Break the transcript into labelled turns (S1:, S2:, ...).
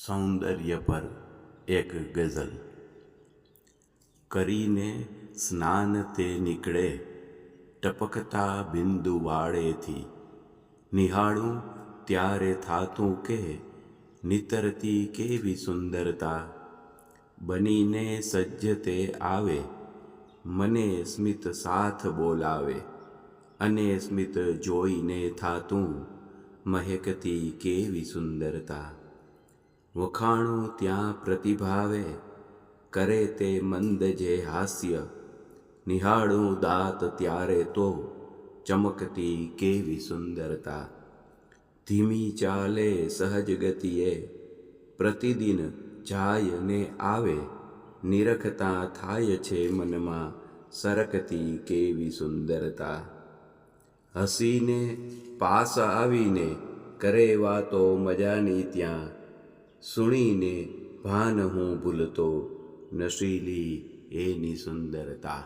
S1: સૌંદર્ય પર એક ગઝલ કરીને સ્નાન તે નીકળે ટપકતા બિંદુ વાળેથી નિહાળું ત્યારે થાતું કે નિતરતી કેવી સુંદરતા બનીને સજ્જ તે આવે મને સ્મિત સાથ બોલાવે અને સ્મિત જોઈને થાતું મહેકતી કેવી સુંદરતા વખાણું ત્યાં પ્રતિભાવે, કરે તે મંદ જે હાસ્ય. નિહાળું દાંત ત્યારે તો ચમકતી કેવી સુંદરતા. ધીમી ચાલે સહજ ગતિએ, પ્રતિદિન જાય ને આવે. નિરખતા થાય છે મનમાં સરકતી કેવી સુંદરતા. હસીને પાસ આવીને કરે વાતો મજાની ત્યાં સુણીને ભાન હું ભૂલતો નશીલી એની સુંદરતા.